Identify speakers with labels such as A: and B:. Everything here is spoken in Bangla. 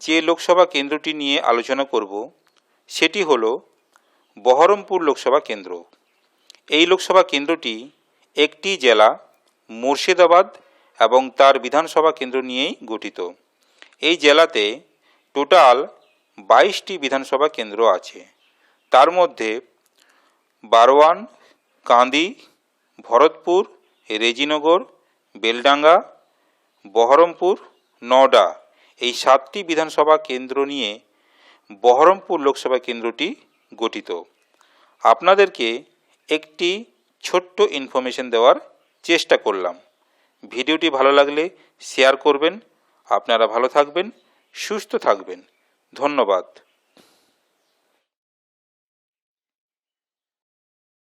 A: যে লোকসভা কেন্দ্রটি নিয়ে আলোচনা করব, সেটি হলো বহরমপুর লোকসভা কেন্দ্র। এই লোকসভা কেন্দ্রটি একটি জেলা, মুর্শিদাবাদ এবং তার বিধানসভা কেন্দ্র নিয়েই গঠিত। এই জেলাতে টোটাল বাইশটি বিধানসভা কেন্দ্র আছে। তার মধ্যে বারোয়ান, কান্দি, ভরতপুর, রেজিনগর, বেলডাঙ্গা, বহরমপুর, নওডা। এই সাতটি বিধানসভা কেন্দ্র নিয়ে বহরমপুর লোকসভা কেন্দ্রটি গঠিত। আপনাদেরকে একটি ছোট্ট ইনফরমেশন দেওয়ার চেষ্টা করলাম। ভিডিওটি ভালো লাগলে শেয়ার করবেন। আপনারা ভালো থাকবেন, সুস্থ থাকবেন। ধন্যবাদ।